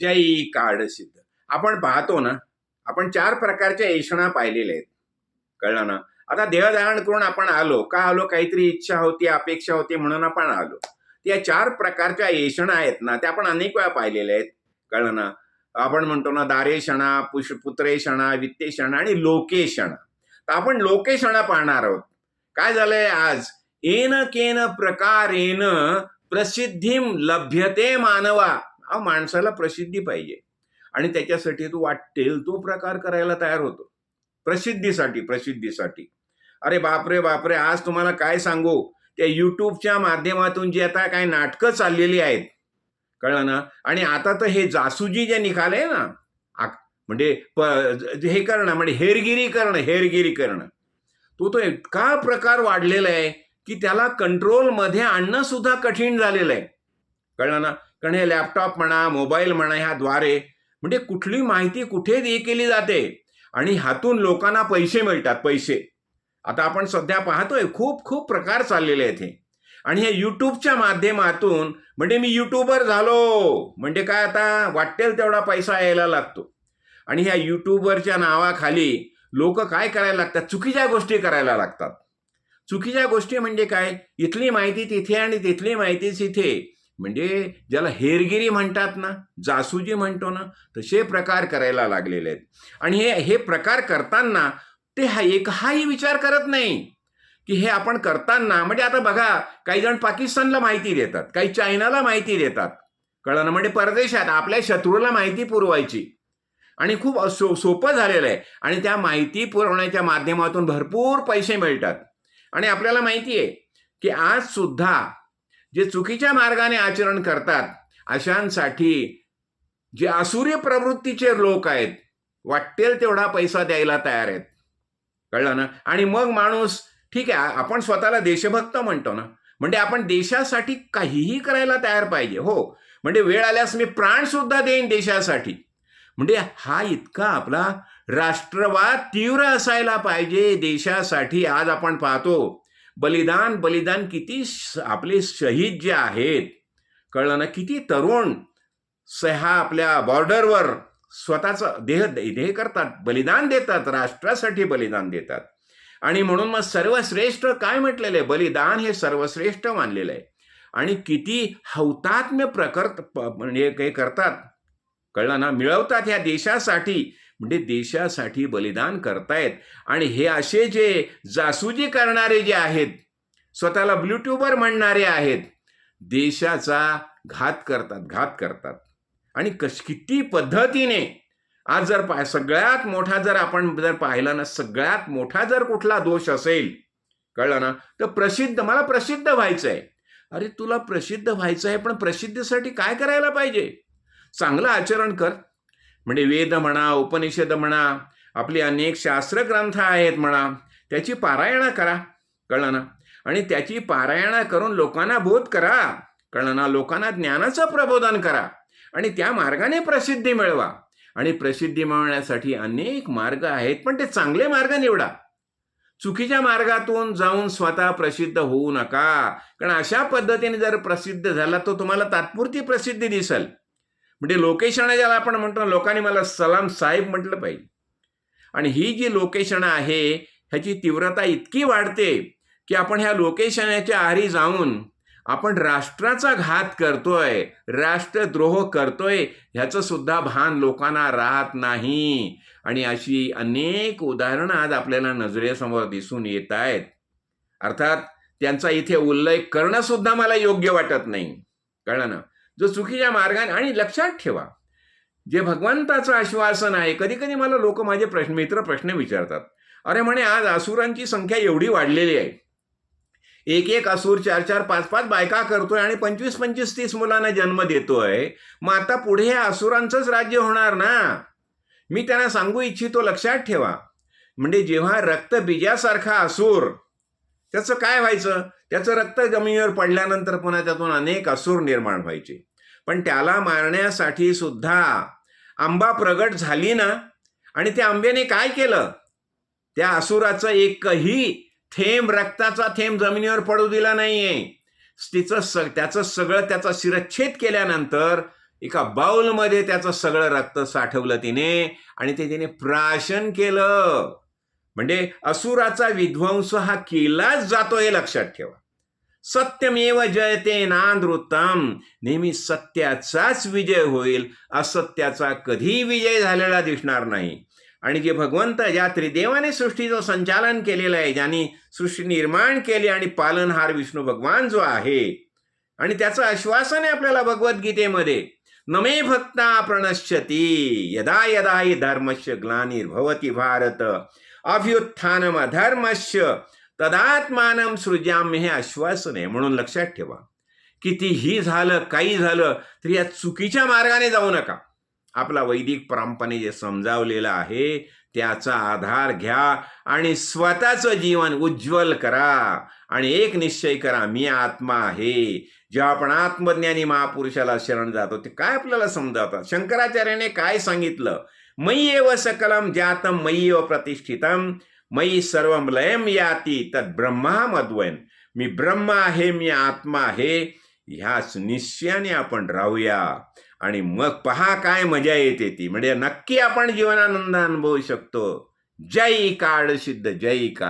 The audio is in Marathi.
जय काळसिद्ध आपण पाहतो ना आपण चार प्रकारच्या येषणा पाहिलेल्या आहेत. कळलं ना? आता देहधारण करून आपण आलो का आलो? काहीतरी इच्छा होती अपेक्षा होती म्हणून आपण आलो. या चार प्रकारच्या येषणा आहेत ना त्या आपण अनेक वेळा पाहिलेल्या आहेत. कळलं ना? आपण म्हणतो ना दारेषणा पुष पुत्रेषणा वित्तेषणा आणि लोकेषणा तर आपण लोकेषणा पाहणार आहोत. काय झालंय आज? येन केन प्रकारेन प्रसिद्धीम लभ्यते मानवा. हा माणसाला प्रसिद्धी पाहिजे. आणि त्याच्यासाठी तू वाटेल तो प्रकार करायला तयार होतो. प्रसिद्धीसाठी प्रसिद्धीसाठी. अरे बापरे बापरे आज तुम्हाला काय सांगू? त्या युट्यूबच्या माध्यमातून जी आता काय नाटकं चाललेली आहेत. कळलं ना? आणि आता तर हे जासूजी जे निघाले ना म्हणजे प- हे करणं म्हणजे हेरगिरी करणं हेरगिरी करणं. तो तो इतका प्रकार वाढलेला आहे की त्याला कंट्रोलमध्ये आणणं सुद्धा कठीण झालेलं आहे. कळलं ना? कारण हे लॅपटॉप म्हणा मोबाईल म्हणा ह्याद्वारे म्हणजे कुठली माहिती कुठे हे केली जाते. आणि ह्यातून लोकांना पैसे मिळतात पैसे. आता आपण सध्या पाहतोय खूप खूप प्रकार चाललेले आहेत हे. आणि हे यूट्यूबच्या माध्यमातून म्हणजे मी यूट्यूबर झालो. म्हणजे काय आता वाटेल तेवढा पैसा यायला लागतो. आणि ह्या यूट्यूबरच्या नावाखाली लोक काय करायला लागतात? चुकीच्या गोष्टी करायला लागतात. चुकीच्या गोष्टी म्हणजे काय? इथली माहिती तिथे आणि तिथली माहिती तिथे. म्हणजे ज्याला हेरगिरी म्हणतात ना जासूजी म्हणतो ना तसे प्रकार करायला लागलेले आहेत. आणि हे हे प्रकार करताना ते हा एकहाही विचार करत नाही की हे आपण करताना म्हणजे आता बघा काही जण पाकिस्तानला माहिती देतात काही चायनाला माहिती देतात. कळलं ना? म्हणजे परदेशात आपल्या शत्रूला माहिती पुरवायची. आणि खूप सो सोपं झालेलं आहे. आणि त्या माहिती पुरवण्याच्या माध्यमातून भरपूर पैसे मिळतात. आणि आपल्याला माहिती आहे की आज सुद्धा जे चुकीच्या मार्गाने आचरण करतात अशांसाठी जे असुरी प्रवृत्तीचे लोक आहेत वाटेल तेवढा पैसा द्यायला तयार आहेत. कळलं ना? आणि मग माणूस ठीक आहे आपण स्वतःला देशभक्त म्हणतो ना? म्हणजे आपण देशासाठी काहीही करायला तयार पाहिजे हो. म्हणजे वेळ आल्यास मी प्राण सुद्धा देईन देशासाठी. म्हणजे हा इतका आपला राष्ट्रवाद तीव्र असायला पाहिजे देशासाठी आज आपण पाहतो. बलिदान बलिदान किती श- आपले शहीद जे आहेत कळलं ना? किती तरुण सहा आपल्या बॉर्डरवर स्वतःचं देह देह करतात बलिदान देतात राष्ट्रासाठी बलिदान देतात. आणि म्हणून मग सर्वश्रेष्ठ काय म्हटलेलं आहे? बलिदान हे सर्वश्रेष्ठ मानलेलं आहे. आणि किती हौतात्म्य प्रकर प- म्हणजे काही करतात. कळलं ना? मिळवतात ह्या देशासाठी. म्हणजे देशासाठी बलिदान करतायत. आणि हे असे जे जासूजी करणारे जे आहेत स्वतःला ब्ल्यूट्यूबर म्हणणारे आहेत देशाचा घात करतात घात करतात. आणि कश किती पद्धतीने आज जर पा सगळ्यात मोठा जर आपण जर पाहिला ना सगळ्यात मोठा जर कुठला दोष असेल कळलं ना? तर प्रसिद्ध मला प्रसिद्ध व्हायचं आहे अरे तुला प्रसिद्ध व्हायचं आहे पण प्रसिद्धीसाठी काय करायला पाहिजे? चांगलं आचरण कर. म्हणजे वेद म्हणा उपनिषद म्हणा आपले अनेक शास्त्रग्रंथ आहेत म्हणा त्याची पारायणा करा कळलं ना? आणि त्याची पारायणा करून लोकांना बोध करा कळलं ना? लोकांना ज्ञानाचं प्रबोधन करा आणि त्या मार्गाने प्रसिद्धी मिळवा. आणि प्रसिद्धी मिळवण्यासाठी अनेक मार्ग आहेत पण ते चांगले मार्ग निवडा. चुकीच्या मार्गातून जाऊन स्वतः प्रसिद्ध होऊ नका. कारण अशा पद्धतीने जर प्रसिद्ध झाला तर तुम्हाला तात्पुरती प्रसिद्धी दिसेल. म्हणजे लोकेशन ज्याला आपण म्हणतो लोकांनी मला सलाम साहेब म्हटलं पाहिजे. आणि ही जी लोकेशन आहे ह्याची तीव्रता इतकी वाढते की आपण ह्या लोकेशनाच्या आहारी जाऊन आपण राष्ट्राचा घात करतोय राष्ट्रद्रोह करतोय ह्याचं सुद्धा भान लोकांना राहत नाही. आणि अशी अनेक उदाहरणं आज आपल्याला नजरेसमोर दिसून येत आहेत. अर्थात त्यांचा इथे उल्लेख करणं सुद्धा मला योग्य वाटत नाही. कळलं ना? जो चुकीच्या मार्गाने आणि लक्षात ठेवा. जे भगवंताचं आश्वासन आहे कधी कधी मला लोक माझे प्रश्न मित्र प्रश्न विचारतात. अरे म्हणे आज असुरांची संख्या एवढी वाढलेली आहे. एक एक असूर चार चार पाच पाच बायका करतोय आणि पंचवीस पंचवीस तीस मुलांना जन्म देतोय. मग आता पुढे हे असुरांचंच राज्य होणार ना? मी त्यांना सांगू इच्छितो लक्षात ठेवा. म्हणजे जेव्हा रक्तबीजासारखा असुर त्याचं काय व्हायचं? त्याचं रक्त जमिनीवर पडल्यानंतर पुन्हा त्यातून अनेक असुर निर्माण व्हायचे. पण त्याला मारण्यासाठी सुद्धा आंबा प्रगट झाली ना आणि त्या आंब्याने काय केलं? त्या असुराचं एकही थेंब रक्ताचा थेंब जमिनीवर पडू दिला नाहीये. तिचं सग त्याचं सगळं त्याचा शिरच्छेद केल्यानंतर एका बाउलमध्ये त्याचं सगळं रक्त साठवलं तिने आणि ते तिने प्राशन केलं. म्हणजे असुराचा विध्वंस हा केलाच जातो हे लक्षात ठेवा. सत्यमेव जयते नानृतम नेहमी सत्याचाच विजय होईल. असत्याचा कधी विजय झालेला दिसणार नाही. आणि जे भगवंत ज्या त्रिदेवाने सृष्टीचं संचालन केलेलं आहे ज्यांनी सृष्टी निर्माण केली आणि पालनहार विष्णू भगवान जो आहे आणि त्याचं आश्वासन आहे आपल्याला भगवद्गीतेमध्ये नमे भक्ता प्रणश्यती यदा यदा हि धर्मस्य ग्लानिर्भवती भारत अभ्युत्थानम अधर्मस्य तदात्मानम सृजाम हे आश्वासन आहे. म्हणून लक्षात ठेवा. कितीही झालं काही झालं तरी या चुकीच्या मार्गाने जाऊ नका. आपला वैदिक परंपरे जे समजावलेलं आहे त्याचा आधार घ्या आणि स्वतःचं जीवन उज्ज्वल करा आणि एक निश्चय करा मी आत्मा आहे. जेव्हा आपण आत्मज्ञानी महापुरुषाला शरण जातो ते काय आपल्याला समजावतात? शंकराचार्याने काय सांगितलं? मयी एव सकलम जातम मयी एव प्रतिष्ठितम. मयी सर्व लयम याती तद ब्रह्मा मद्वयन मी ब्रह्म आहे मी आत्मा आहे ह्याच निश्चयाने आपण राहूया। आणि मग पहा काय मजा येते ती. म्हणजे नक्की आपण जीवनानंद अनुभवू शकतो. जय काळ सिद्ध जय काळ।